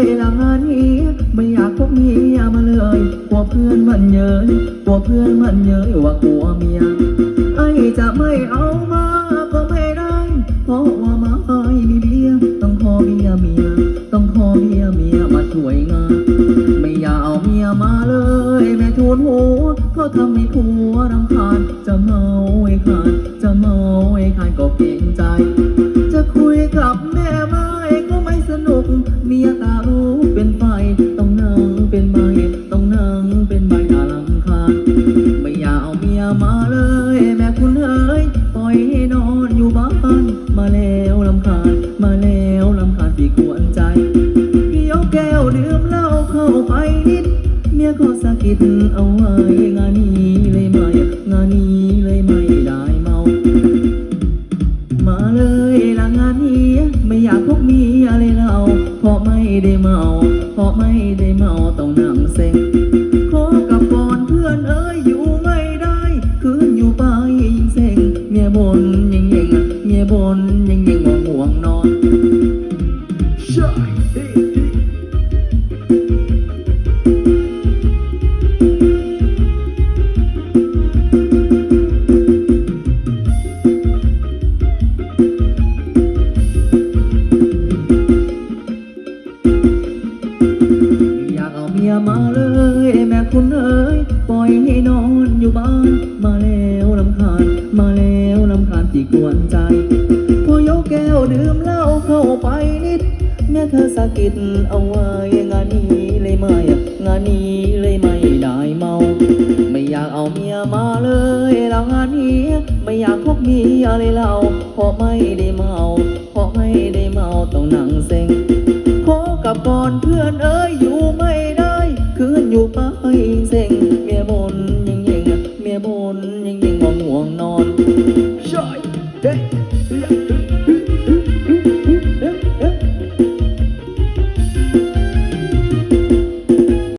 ยหลังานนี้ไม่อยากพบเมียมาเลยกลัวเพื่อนมันเยอะกลัวเพื่อนมันเยอะว่ากลัวเมียไอจะไม่เอามาก็ไม่ได้ เพราะว่ามาไอมีเบียต้องขอเมียเมียต้องขอเมียเมียมาช่วยงานไม่อยากเอาเมียมาเลย แม่ทูนหัวเพราะทำให้ผัวรำคาญจะเมาไอ้ขาดจะเมาไอ้ขาดก็เกรงใจ มียก็สะกิดเอาไว้งานนี้เลยไม่งานนี้เลยไม่ได้เมา มาเลยละงานนี้ไม่อยากพบมีอะไรเราเพราะไม่ได้เมา เพราะไม่ได้เมาต้องนั่งเซ็ง อยากเอามาเลยแม่คุณเอ๋ยปล่อยให้นอนอยู่บ้าน มาแล้วลำคาญ มาแล้วลำคาญที่กวนใจ พอยกแก้วดื่มเหล้าเข้าไปนิด แม่เธอสะกิดเอาไว้งานนี้เลยไม่งานนี้เลยไม่ได้เมา ไม่อยากเอาเมียมาเลยแล้วงานนี้ไม่อยากพบเมียเลยเราเพราะไม่ได้เมา เพราะไม่ได้เมาต้องนั่งเซ็งขอกับก่อนเพื่อนเอ้ น